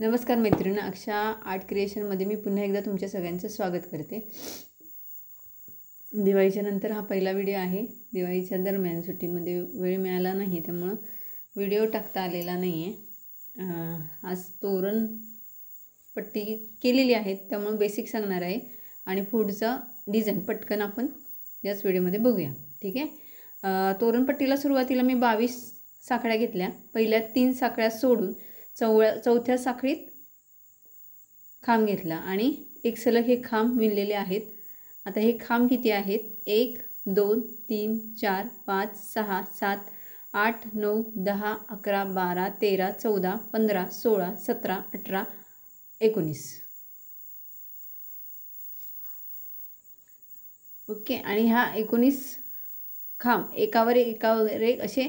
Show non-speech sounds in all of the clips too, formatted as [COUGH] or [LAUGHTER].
नमस्कार मैत्रिणी अक्षा आर्ट क्रिएशनमध्ये मी पुन्हा एकदा तुमच्या सगळ्यांचं स्वागत करते. दिवाळीच्या नंतर हा पहिला व्हिडिओ आहे. दिवाळीच्या दरम्यान सुट्टीमध्ये वेळ मिळाला नाही त्यामुळं व्हिडिओ टाकता आलेला नाही आहे आज तोरण पट्टी केलेली आहे त्यामुळं बेसिक सांगणार आहे. आणि पुढचा डिझाईन पटकन आपण याच व्हिडिओमध्ये बघूया. ठीक आहे? तोरणपट्टीला सुरुवातीला मी बावीस साखळ्या घेतल्या. पहिल्या तीन साखळ्या सोडून चवळ्या चौथ्या साखळीत खांब घेतला. आणि एक सलग हे खांब विणलेले आहेत. आता हे खांब किती आहेत? एक दोन तीन चार पाच सहा सात आठ नऊ दहा अकरा बारा तेरा चौदा पंधरा सोळा सतरा अठरा एकोणीस. ओके. आणि ह्या एकोणीस खांब एकावर एकावर एक असे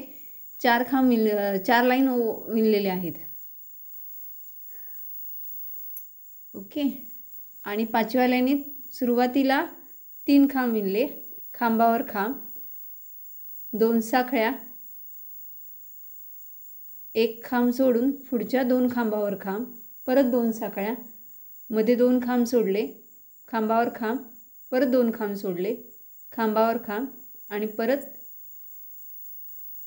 चार खांब विण चार लाईन विणलेले आहेत. ओके. आणि पाचव्या लाईनीत सुरुवातीला तीन खांब विणले. खांबावर खांब. दोन साखळ्या. एक खांब सोडून पुढच्या दोन खांबावर खांब. परत दोन साखळ्या. मध्ये दोन खांब सोडले. खांबावर खांब. परत दोन खांब सोडले. खांबावर खांब. आणि परत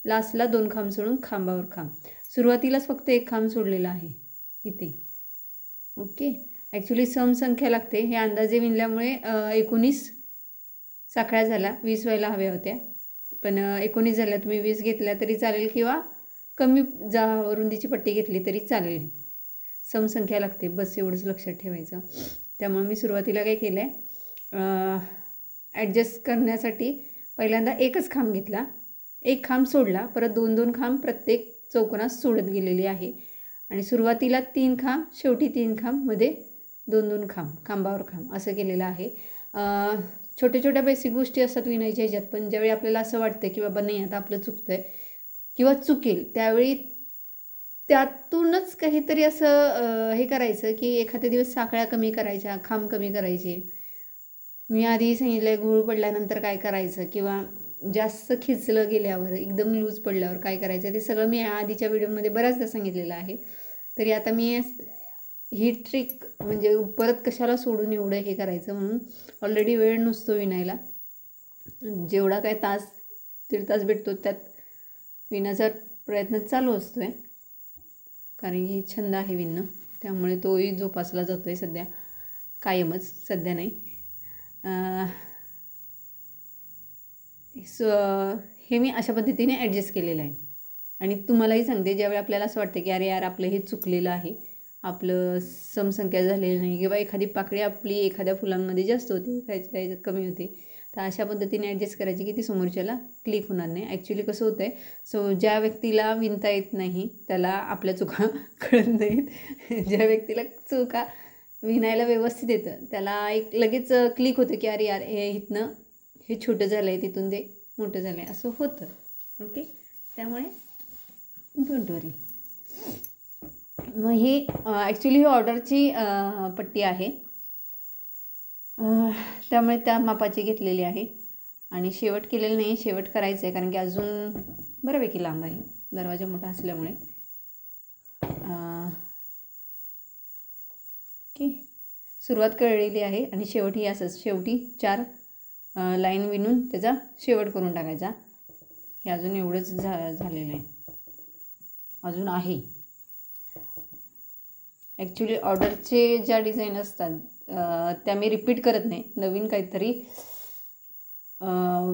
लास्टला दोन खांब सोडून खांबावर खांब. सुरुवातीलाच फक्त एक खांब सोडलेला आहे. इथे. ओके. ॲक्च्युली समसंख्या लागते. हे अंदाजे विणल्यामुळे एकोणीस साखळ्या झाल्या. वीस व्हायला हव्या होत्या. पण एकोणीस झाल्या. तुम्ही वीस घेतल्या तरी चालेल किंवा कमी जा रुंदीची पट्टी घेतली तरी चालेल. समसंख्या लागते. बस एवढंच लक्षात ठेवायचं. त्यामुळे मी सुरुवातीला काय केलं आहे ॲडजस्ट करण्यासाठी पहिल्यांदा एकच खांब घेतला. एक खांब सोडला. परत दोन दोन खांब प्रत्येक चौकोनात सोडत गेलेली आहे. आणि सुरुवातीला तीन खांब शेवटी तीन खांबमध्ये दोन दोन खांब खांबावर खांब असं केलेलं आहे. छोट्या छोट्या बेसिक गोष्टी असतात विणायच्या ह्याच्यात पण ज्यावेळी आपल्याला असं वाटतं की बाबा नाही आता आपलं चुकतं आहे किंवा चुकेल त्यावेळी त्यातूनच काहीतरी असं हे करायचं की एखाद्या दिवस साखळ्या कमी करायच्या खांब कमी करायचे. मी आधी सांगितलं आहे घोळ पडल्यानंतर काय करायचं किंवा जास्त खिचलं गेल्यावर एकदम लूज पडल्यावर काय करायचं ते सगळं मी आधीच्या व्हिडिओमध्ये बऱ्याचदा सांगितलेलं आहे. तरी आता मी ही ट्रिक म्हणजे परत कशाला सोडून एवढं हे करायचं म्हणून ऑलरेडी वेळ नसतो विणायला. जेवढा काय तास दीड तास भेटतो त्यात विणायचा प्रयत्न चालू असतो आहे कारण की छंद आहे विणणं. त्यामुळे तोही जोपासला जातो आहे सध्या. कायमच सध्या नाही. स सो हे मी अशा पद्धतीने ॲडजस्ट केलेलं आहे. आणि तुम्हालाही सांगते ज्यावेळी आपल्याला असं वाटतं की अरे यार आपलं हे चुकलेलं आहे आपलं समसंख्या झालेली नाही किंवा एखादी पाकळी आपली एखाद्या फुलांमध्ये जास्त होते एखाद्या कमी होते. तर अशा पद्धतीने ॲडजस्ट करायची की ती समोरच्याला क्लिक होणार नाही. ॲक्च्युली कसं होतं आहे सो ज्या व्यक्तीला विणता येत नाही त्याला आपल्या चुका [LAUGHS] कळत नाहीत. ज्या व्यक्तीला चुका विणायला व्यवस्थित येतं त्याला एक लगेच क्लिक होतं की अरे यार हे इथनं हे छोटं झालं आहे तिथून ते मोठं झालं आहे असं होतं. ओके त्यामुळे डोंट वरी मग ही ॲक्च्युली ही ऑर्डरची पट्टी आहे. त्यामुळे त्या मापाची घेतलेली आहे. आणि शेवट केलेलं नाही शेवट करायचं आहे कारण की अजून बऱ्यापैकी लांब आहे. दरवाजा मोठा असल्यामुळे. की ओके. सुरुवात कळलेली आहे आणि शेवट ही असंच शेवटी चार लाईन विणून त्याचा शेवट करून टाकायचा. हे अजून एवढंच झा झालेलं आहे. अजून आहे. ॲक्च्युली ऑर्डरचे ज्या डिझाईन असतात त्या मी रिपीट करत नाही. नवीन काहीतरी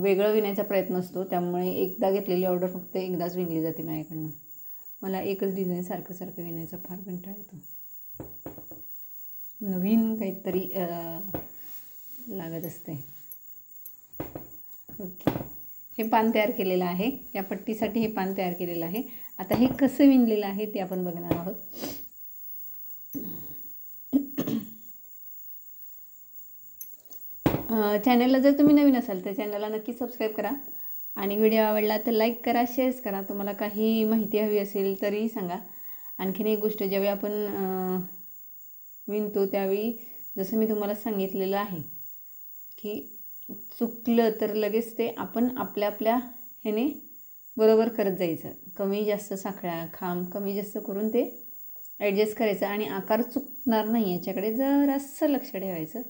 वेगळं विणायचा प्रयत्न असतो. त्यामुळे एकदा घेतलेली ऑर्डर फक्त एकदाच विणली जाते माझ्याकडनं. मला एकच डिझाईन सारखं सारखं विणायचा फार कंटाळा येतो. नवीन काहीतरी लागत असते. ओके. हे पान तयार केलेलं आहे. या पट्टीसाठी हे पान तयार केलेलं आहे. आता हे कसं विणलेलं आहे ते आपण बघणार आहोत. चॅनलला जर तुम्ही नवीन असाल तर चॅनलला नक्की सबस्क्राईब करा. आणि व्हिडिओ आवडला तर लाईक करा शेअर्स करा. तुम्हाला काही माहिती हवी असेल तरी सांगा. आणखीन एक गोष्ट ज्यावेळी आपण विणतो त्यावेळी जसं मी तुम्हाला सांगितलेलं आहे की चुकलं तर लगेच ते आपण आपल्या आपल्या ह्याने बरोबर करत जायचं. कमी जास्त साखळ्या खांब कमी जास्त करून ते ॲडजस्ट करायचं. आणि आकार चुकणार नाही याच्याकडे जरासं लक्ष ठेवायचं.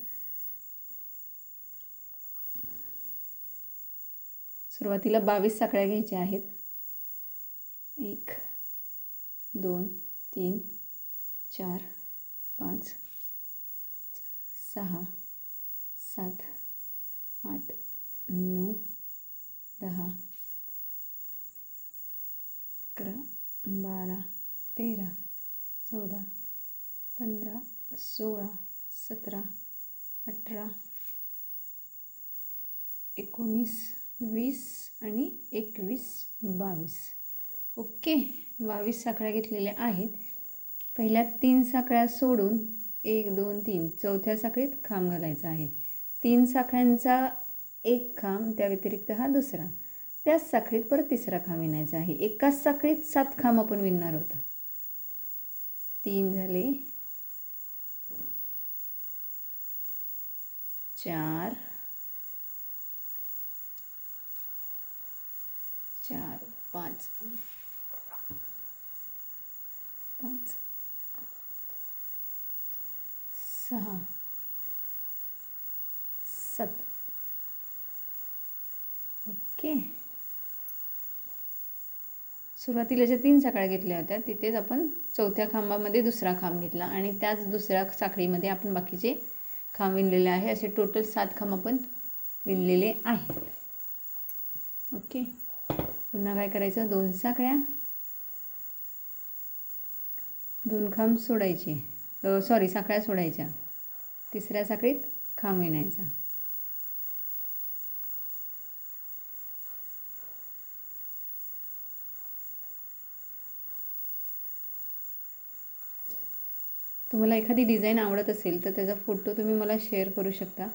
सुरुवातीला बावीस साखळ्या घ्यायच्या आहेत. एक दोन तीन चार पाच सहा सात आठ नऊ दहा अकरा बारा तेरा चौदा पंधरा सोळा सतरा अठरा एकोणीस वीस आणि एकवीस बावीस. ओके बावीस साखळ्या घेतलेल्या आहेत. पहिल्या तीन साखळ्या सोडून एक दोन तीन. चौथ्या साखळीत खांब घालायचा आहे. तीन साखळ्यांचा एक खांब त्या व्यतिरिक्त हा दुसरा. त्याच साखळीत परत तिसरा खांब विणायचा आहे. एकाच साखळीत सात खांब आपण विणणार होतो तीन झाले. चार. चार पाच. पाच. सहा. सात. ओके. सुरुवातीला ज्या तीन साखळ्या घेतल्या होत्या तिथेच आपण चौथ्या खांबामध्ये दुसरा खांब घेतला आणि त्याच दुसऱ्या साखळीमध्ये आपण बाकीचे खांब विणलेले आहे. असे टोटल सात खांब आपण विणलेले आहेत. ओके. पुन्हा काय करायचं? दोन साखळ्या दोन खांब सोडायचे. सॉरी साखळ्या सोडायच्या. तिसऱ्या साखळीत खांब विणायचा तुम्हाला एखादी डिझाईन आवडत असेल तर त्याचा फोटो तुम्ही मला शेअर करू शकता.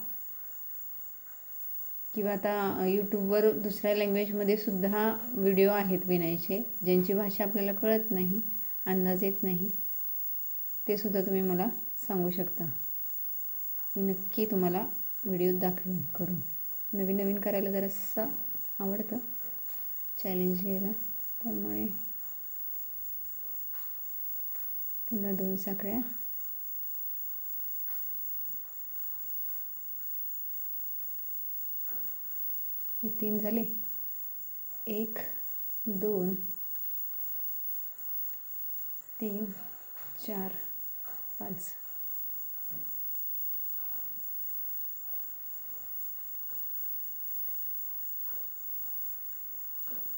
किंवा आता यूट्यूबवर दुसऱ्या लँग्वेजमध्ये सुद्धा व्हिडिओ आहेत विनायचे ज्यांची भाषा आपल्याला कळत नाही अंदाज येत नाही ते सुद्धा तुम्ही मला सांगू शकता. मी नक्की तुम्हाला व्हिडिओ दाखवेन करून. नवीन नवीन करायला जरासं आवडतं चॅलेंज घ्यायला त्यामुळे पुन्हा दोन साखळ्या हे तीन झाले. एक दोन तीन चार पाच.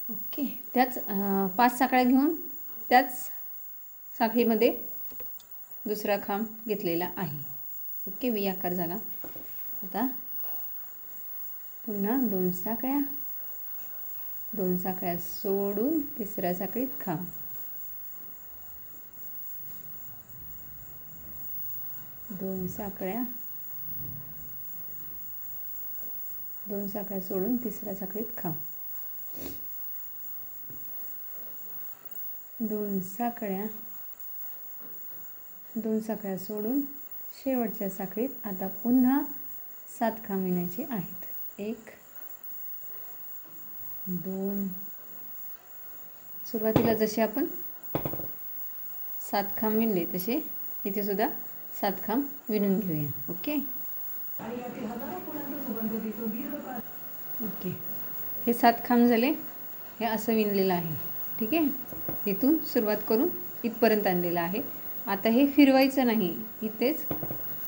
ओके. त्याच पाच साखळ्या घेऊन त्याच साखळीमध्ये दुसरा खांब घेतलेला आहे. ओके वी आकार झाला. आता पुन्हा दोन साखळ्या. दोन साखळ्या सोडून तिसऱ्या साखळीत खांब दोन साखळ्या. दोन साखळ्या सोडून तिसऱ्या साखळीत खांब दोन साखळ्या. दोन साखळ्या सोडून शेवटच्या साखळीत आता पुन्हा सात खांब विणायचे आहेत एक दोन. सुरुवातीला जसे आपण सात खांब विणले तसे इथे सुद्धा सात खांब विणून घेऊया. ओके? ओके. हे सात खांब झाले हे असं विणलेलं आहे. ठीक आहे? इथून सुरुवात करून इथपर्यंत आणलेलं आहे. आता हे फिरवायचं नाही इथेच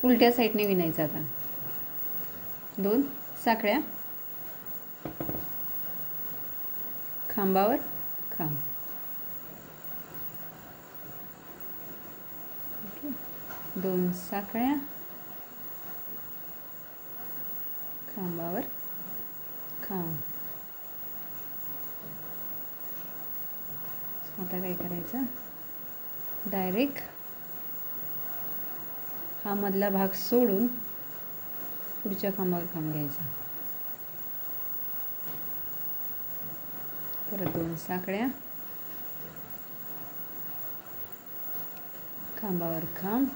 उलट्या साईडने विणायचं आता. दोन साखळ्या. खांबावर खांब. दोन साखळ्या. खांबावर खांब. आता काय करायचं? डायरेक्ट हा मधला भाग सोडून पुढच्या खांबावर खांब घ्यायचा. परत दोन साखळ्या. खांबावर खांब.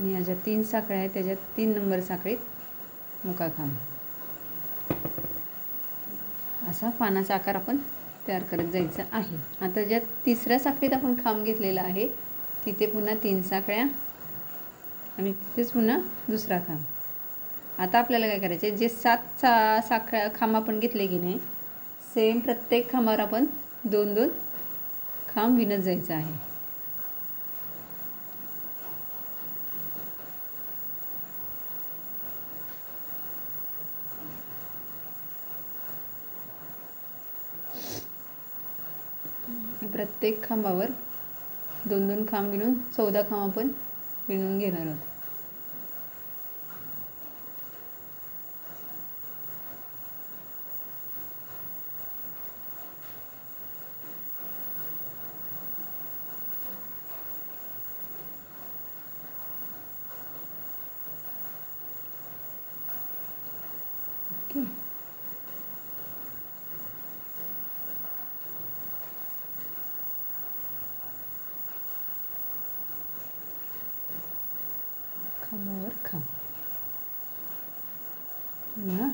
आणि या ज्या तीन साखळ्या आहेत त्याच्यात तीन नंबर साखळीत मुका खांब. असा पानाचा आकार आपण तयार करत जायचं आहे. आता ज्या तिसऱ्या साखळीत आपण खांब घेतलेला आहे तिथे पुन्हा तीन साखळ्या आणि तिथेच पुन्हा दुसरा खांब. आता आपल्याला काय करायचे जे सात सा साखळ्या खांब आपण घेतले की नाही सेम प्रत्येक खांबावर आपण दोन दोन खांब विणत जायचं आहे. प्रत्येक खांबावर दोन दोन खांब विणून चौदा खांब आपण विणून घेणार आहोत ओके खांबावर खांब पुन्हा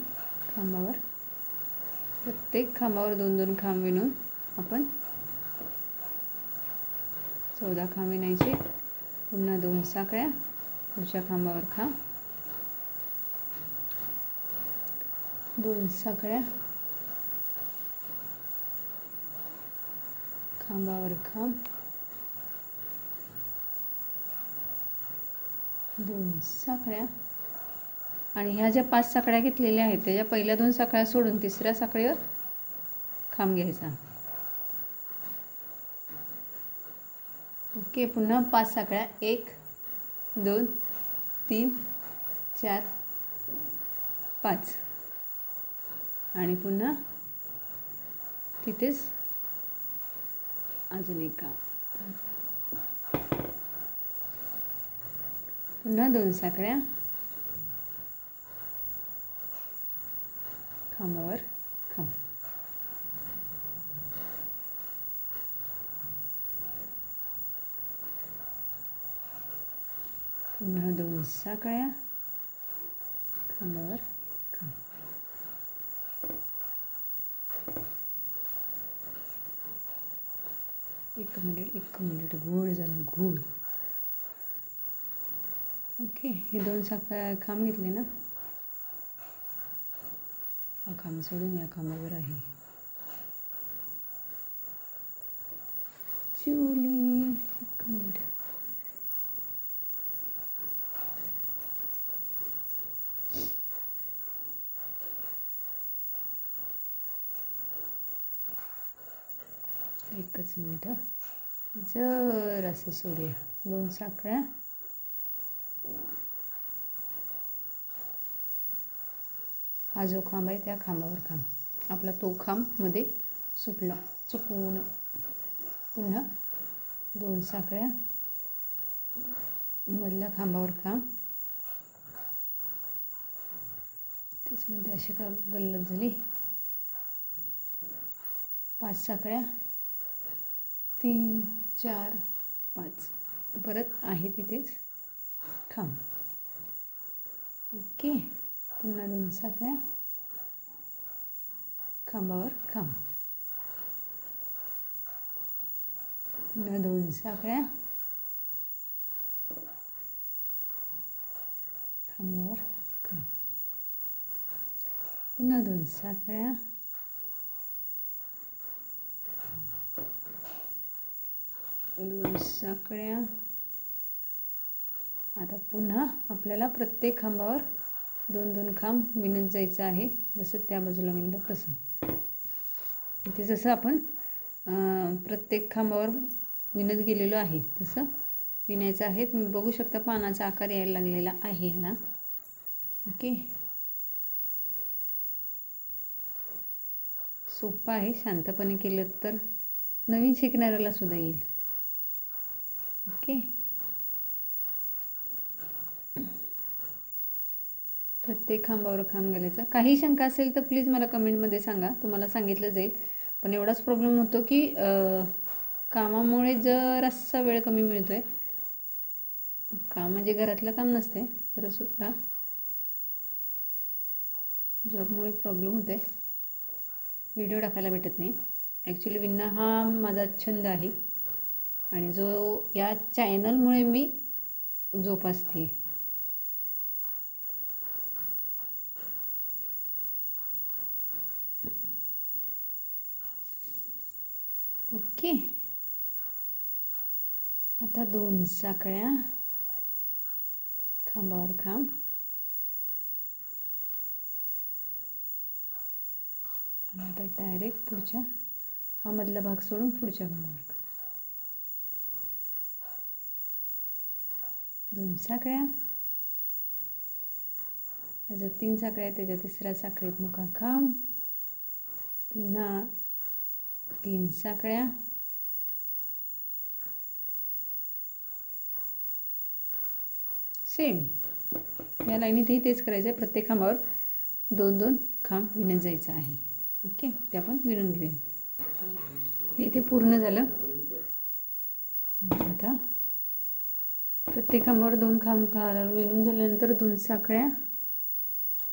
खांबावर प्रत्येक खांबावर दोन दोन खांब विणून आपण चौदा खांब विणायचे. पुन्हा दोन साखळ्या पुढच्या खांबावर खांब. दोन साखळ्या. खांबावर खांब. दोन साखळ्या. आणि ह्या ज्या पाच साखळ्या घेतलेल्या आहेत त्याच्या पहिल्या दोन साखळ्या सोडून तिसऱ्या साखळीवर खांब घ्यायचा. ओके पुन्हा पाच साखळ्या. एक दोन तीन चार पाच. आणि पुन्हा तिथेच अजून एका. पुन्हा दोन साखळ्या खांबावर खांब. पुन्हा दोन साखळ्या खांबावर खांब. एक मिनिट एक मिनिट घोळ झाला घोळ ओके हे दोन साखळ्या खांब घेतले ना? हा खांब सोडून या खांबावर आहे. चुली गुड. मिनिट एकच मिनटं. जर असं सोडूया. दोन साखळ्या हा जो खांब आहे त्या खांबावर खांब. आपला तो खांबमध्ये सुटला. चुकून. पुन्हा दोन साखळ्या मधल्या खांबावर खांब. तेच म्हणते अशी का गल्लत झाली. पाच साखळ्या. तीन चार पाच. परत आहे तिथेच खांब. ओके. पुन्हा दोन साखळ्या खांबावर खांब पुन्हा दोन साखळ्या खांबावर खांब पुन्हा दोन साखळ्या दोन साखळ्या आता पुन्हा आपल्याला प्रत्येक खांबावर दोन दोन खांब विणत जायचं आहे. जसं त्या बाजूला विणलं तसं. इथे जसं आपण प्रत्येक खांबावर विणत गेलेलो आहे तसं विणायचं आहे. तुम्ही बघू शकता पानाचा आकार यायला लागलेला आहे ना ओके. सोपं आहे शांतपणे केलं तर नवीन शिकणाऱ्याला सुद्धा येईल. ओके. प्रत्येक खांबावर खांब घालायचं. काही शंका असेल तर प्लीज मला कमेंटमध्ये सांगा. तुम्हाला सांगितलं जाईल. पण एवढाच प्रॉब्लेम होतो की कामामुळे जरासा वेळ कमी मिळतो आहे काम म्हणजे घरातलं काम नसते. खरं सुद्धा. जॉबमुळे प्रॉब्लेम होतो आहे व्हिडिओ टाकायला भेटत नाही. ॲक्च्युली विन्ना हा माझा छंद आहे. आणि जो या चॅनलमुळे मी जोपासते ओके. आता दोन साखळ्या. खांबावर खांब. आणि आता डायरेक्ट पुढच्या हा मधला भाग सोडून पुढच्या खांबावर दोन साखळ्या. ह्याच्या तीन साखळ्या आहेत त्याच्या तिसऱ्या साखळीत मुका खांब. पुन्हा तीन साखळ्या. सेम. या लाईनीतही तेच करायचं आहे प्रत्येक खांबावर दोन दोन खांब विणत जायचं आहे. ओके? ते आपण विणून घेऊया. इथे पूर्ण झालं. आता प्रत्येक खांबावर दोन खांब घालून विणून झाल्यानंतर दोन साखळ्या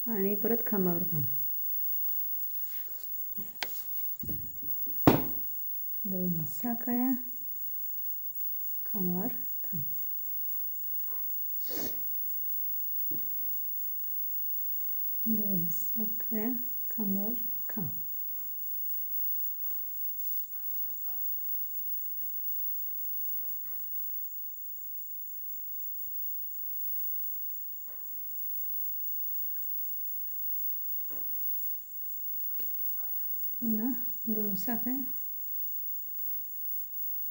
आणि परत खांबावर खांब. दोन साखळ्या खांबावर दोन साखळ्या खांबावर खांब पुन्हा दोन साखळ्या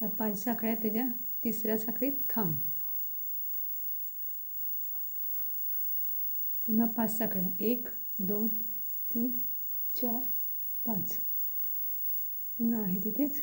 या पाच साखळ्या त्याच्या तिसऱ्या साखळीत खांब. पुन्हा पाच साखळ्या. एक दोन तीन चार पाच. पुन्हा आहे तिथेच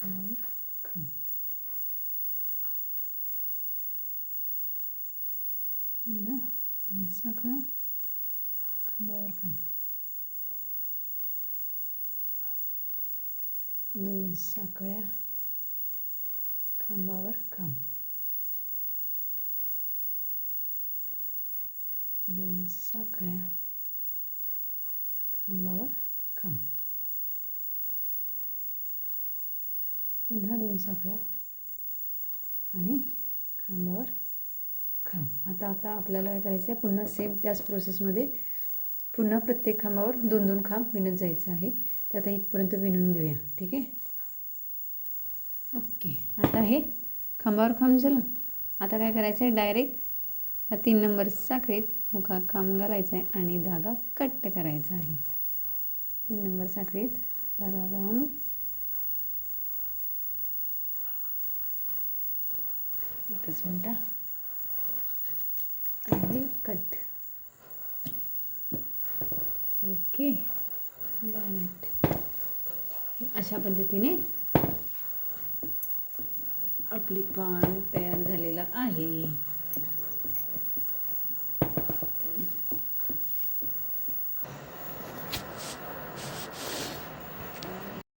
खांबावर खांब पुन्हा दोन साखळ्या खांबावर खांब दोन साखळ्या खांबावर खांब दोन साखळ्या खांबावर खांब पुन्हा दोन साखळ्या आणि खांबावर खांब आता आता आपल्याला काय करायचं आहे पुन्हा सेम त्याच प्रोसेसमध्ये पुन्हा प्रत्येक खांबावर दोन दोन खांब विणत जायचं आहे. ते आता इथपर्यंत विणून घेऊया. ठीक आहे? ओके. आता हे खांबावर खांब झालं. आता काय करायचं आहे डायरेक्ट या तीन नंबर साखळीत मुखा खांब घालायचा आहे आणि धागा कट्ट करायचा आहे. तीन नंबर साखळीत धागा घालून एकच मिनटं. आणि कट ओके बॅनट अशा पद्धतीने आपली पान तयार झालेला आहे.